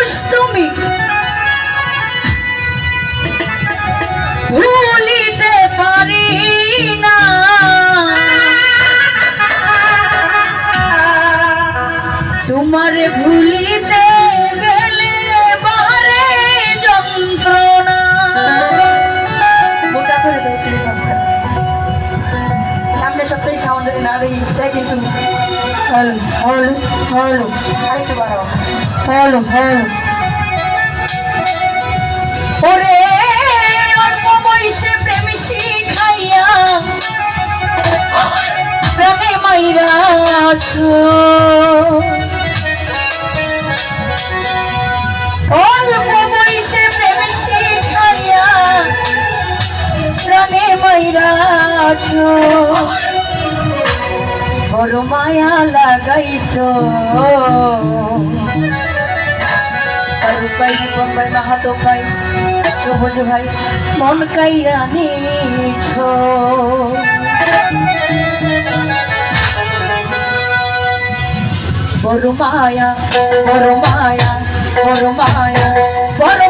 মানুষ ভুলিতে পারি না। তোমার ভুলি হল হল ওরে, অল্প বয়সে প্রেম শিখাইয়া প্রাণে মাইরা আছো। মাইরা আছো। বড় মায়া লাগাইছো। ফারুক ভাই জীবন ভাই মাহাতো ভাই সবুজ ভাই, মন কাইয়া নিছ। বড় মায়া বড় মায়া বড় মায়া, বড়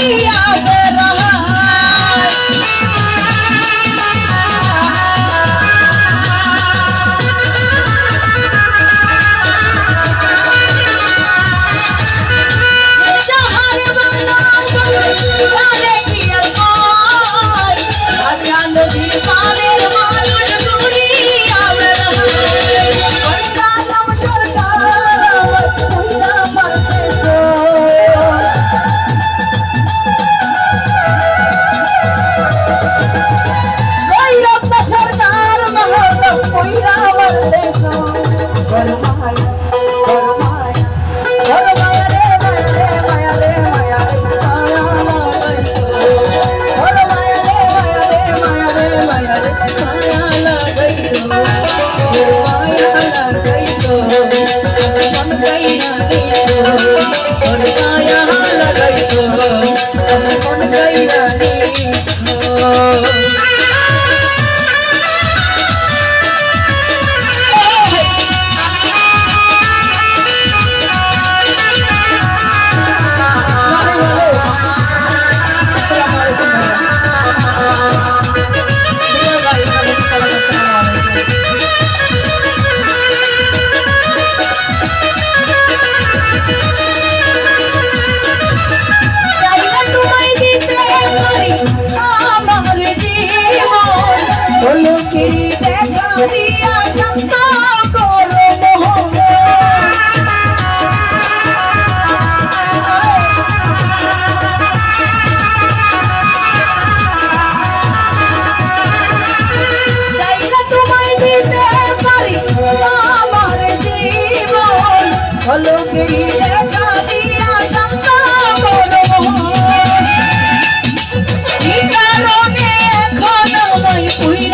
Yeah. We.